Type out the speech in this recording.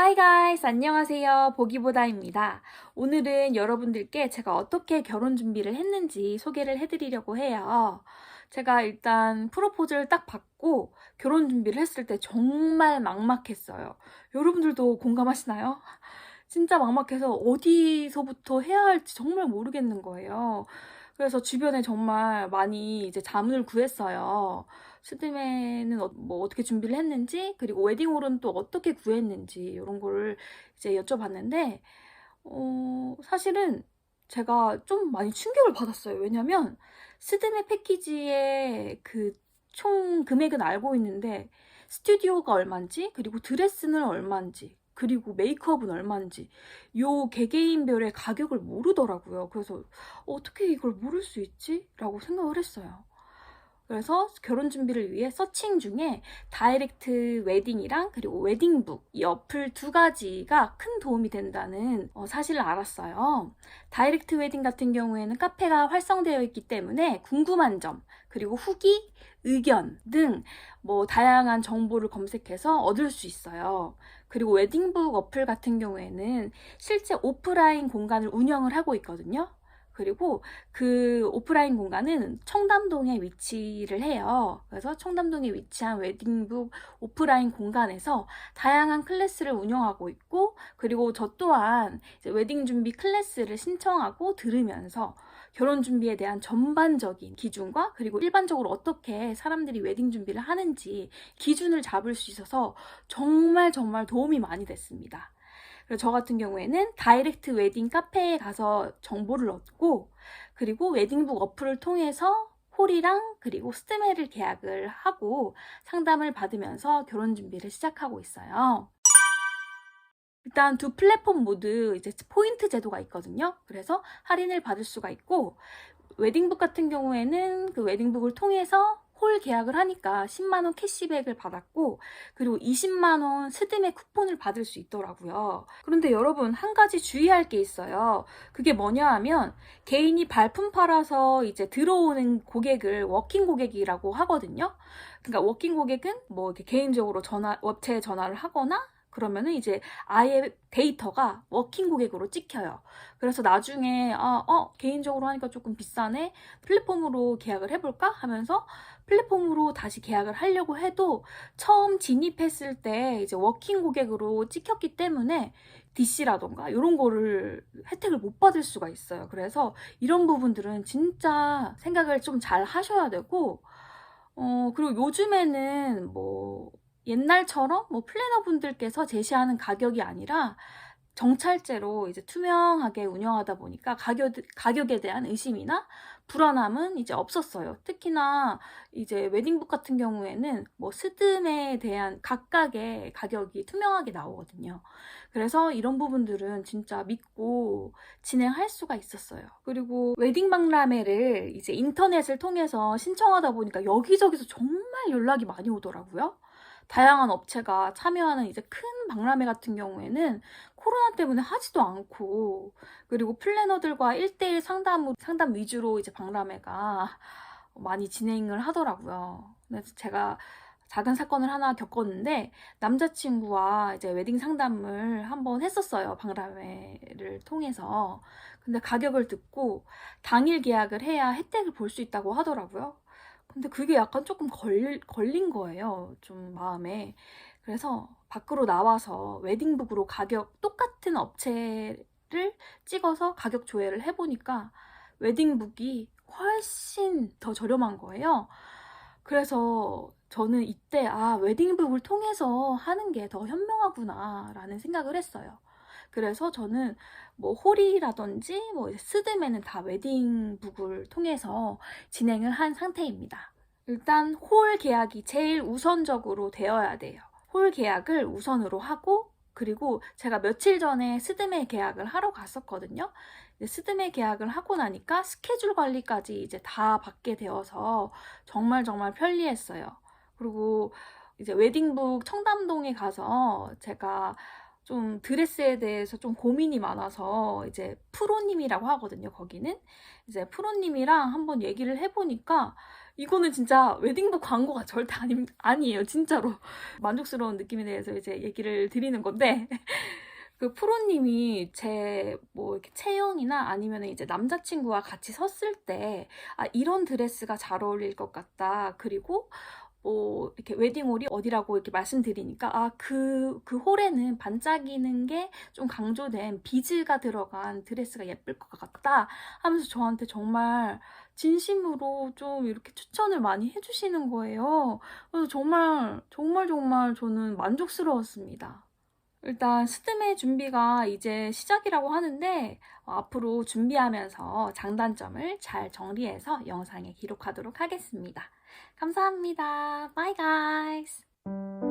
Hi guys, 안녕하세요. 보기보다입니다. 오늘은 여러분들께 제가 어떻게 결혼 준비를 했는지 소개를 해드리려고 해요. 제가 일단 프로포즈를 딱 받고 결혼 준비를 했을 때 정말 막막했어요. 여러분들도 공감하시나요? 진짜 막막해서 어디서부터 해야 할지 정말 모르겠는 거예요. 그래서 주변에 정말 많이 이제 자문을 구했어요. 스드메는 어, 뭐 어떻게 준비를 했는지, 그리고 웨딩홀은 또 어떻게 구했는지, 이런 거를 이제 여쭤봤는데, 어, 사실은 제가 좀 많이 충격을 받았어요. 왜냐면, 스드메 패키지의 그 총 금액은 알고 있는데, 스튜디오가 얼마인지, 그리고 드레스는 얼마인지, 그리고 메이크업은 얼마인지, 요 개개인별의 가격을 모르더라고요. 그래서 어떻게 이걸 모를 수 있지? 라고 생각을 했어요. 그래서 결혼 준비를 위해 서칭 중에 다이렉트 웨딩이랑 그리고 웨딩북 이 어플 두 가지가 큰 도움이 된다는 어, 사실을 알았어요. 다이렉트 웨딩 같은 경우에는 카페가 활성되어 있기 때문에 궁금한 점 그리고 후기, 의견 등 뭐 다양한 정보를 검색해서 얻을 수 있어요. 그리고 웨딩북 어플 같은 경우에는 실제 오프라인 공간을 운영을 하고 있거든요. 그리고 그 오프라인 공간은 청담동에 위치를 해요. 그래서 청담동에 위치한 웨딩북 오프라인 공간에서 다양한 클래스를 운영하고 있고, 그리고 저 또한 웨딩 준비 클래스를 신청하고 들으면서 결혼 준비에 대한 전반적인 기준과 그리고 일반적으로 어떻게 사람들이 웨딩 준비를 하는지 기준을 잡을 수 있어서 정말 정말 도움이 많이 됐습니다. 저 같은 경우에는 다이렉트 웨딩 카페에 가서 정보를 얻고 그리고 웨딩북 어플을 통해서 홀이랑 그리고 스드메를 계약을 하고 상담을 받으면서 결혼 준비를 시작하고 있어요. 일단 두 플랫폼 모두 이제 포인트 제도가 있거든요. 그래서 할인을 받을 수가 있고 웨딩북 같은 경우에는 그 웨딩북을 통해서 홀 계약을 하니까 10만원 캐시백을 받았고, 그리고 20만원 스드메 쿠폰을 받을 수 있더라고요. 그런데 여러분, 한 가지 주의할 게 있어요. 그게 뭐냐 하면, 개인이 발품 팔아서 이제 들어오는 고객을 워킹 고객이라고 하거든요. 그러니까 워킹 고객은 뭐 이렇게 개인적으로 전화, 업체에 전화를 하거나, 그러면은 이제 아예 데이터가 워킹 고객으로 찍혀요. 그래서 나중에 아, 어, 개인적으로 하니까 조금 비싸네. 플랫폼으로 계약을 해볼까? 하면서 플랫폼으로 다시 계약을 하려고 해도 처음 진입했을 때 이제 워킹 고객으로 찍혔기 때문에 DC라던가 이런 거를 혜택을 못 받을 수가 있어요. 그래서 이런 부분들은 진짜 생각을 좀 잘 하셔야 되고, 어, 그리고 요즘에는 뭐, 옛날처럼 뭐 플래너 분들께서 제시하는 가격이 아니라 정찰제로 이제 투명하게 운영하다 보니까 가격, 가격에 대한 의심이나 불안함은 이제 없었어요. 특히나 이제 웨딩북 같은 경우에는 뭐 스드메에 대한 각각의 가격이 투명하게 나오거든요. 그래서 이런 부분들은 진짜 믿고 진행할 수가 있었어요. 그리고 웨딩 박람회를 이제 인터넷을 통해서 신청하다 보니까 여기저기서 정말 연락이 많이 오더라고요. 다양한 업체가 참여하는 이제 큰 박람회 같은 경우에는 코로나 때문에 하지도 않고 그리고 플래너들과 1대1 상담 상담 위주로 이제 박람회가 많이 진행을 하더라고요. 그래서 제가 작은 사건을 하나 겪었는데 남자친구와 이제 웨딩 상담을 한번 했었어요. 박람회를 통해서. 근데 가격을 듣고 당일 계약을 해야 혜택을 볼 수 있다고 하더라고요. 근데 그게 약간 조금 걸, 걸린 거예요. 좀 마음에. 그래서 밖으로 나와서 웨딩북으로 가격 똑같은 업체를 찍어서 가격 조회를 해보니까 웨딩북이 훨씬 더 저렴한 거예요. 그래서 저는 이때 아 웨딩북을 통해서 하는 게 더 현명하구나라는 생각을 했어요. 그래서 저는 뭐 홀이라든지 뭐 스드메는 다 웨딩북을 통해서 진행을 한 상태입니다. 일단 홀 계약이 제일 우선적으로 되어야 돼요. 홀 계약을 우선으로 하고 그리고 제가 며칠 전에 스드메 계약을 하러 갔었거든요. 스드메 계약을 하고 나니까 스케줄 관리까지 이제 다 받게 되어서 정말 정말 편리했어요. 그리고 이제 웨딩북 청담동에 가서 제가 좀 드레스에 대해서 좀 고민이 많아서 이제 프로님이라고 하거든요, 거기는. 이제 프로님이랑 한번 얘기를 해보니까 이거는 진짜 웨딩북 광고가 절대 아니, 아니에요. 진짜로. 만족스러운 느낌에 대해서 이제 얘기를 드리는 건데. 그 프로님이 제 뭐 이렇게 체형이나 아니면 이제 남자친구와 같이 섰을 때, 아, 이런 드레스가 잘 어울릴 것 같다. 그리고 뭐 이렇게 웨딩홀이 어디라고 이렇게 말씀드리니까 아그그 홀에는 반짝이는 게 좀 강조된 비즈가 들어간 드레스가 예쁠 것 같다 하면서 저한테 정말 진심으로 좀 이렇게 추천을 많이 해주시는 거예요. 그래서 정말 정말 정말 저는 만족스러웠습니다. 일단 스드메 준비가 이제 시작이라고 하는데 어, 앞으로 준비하면서 장단점을 잘 정리해서 영상에 기록하도록 하겠습니다. 감사합니다. Bye guys.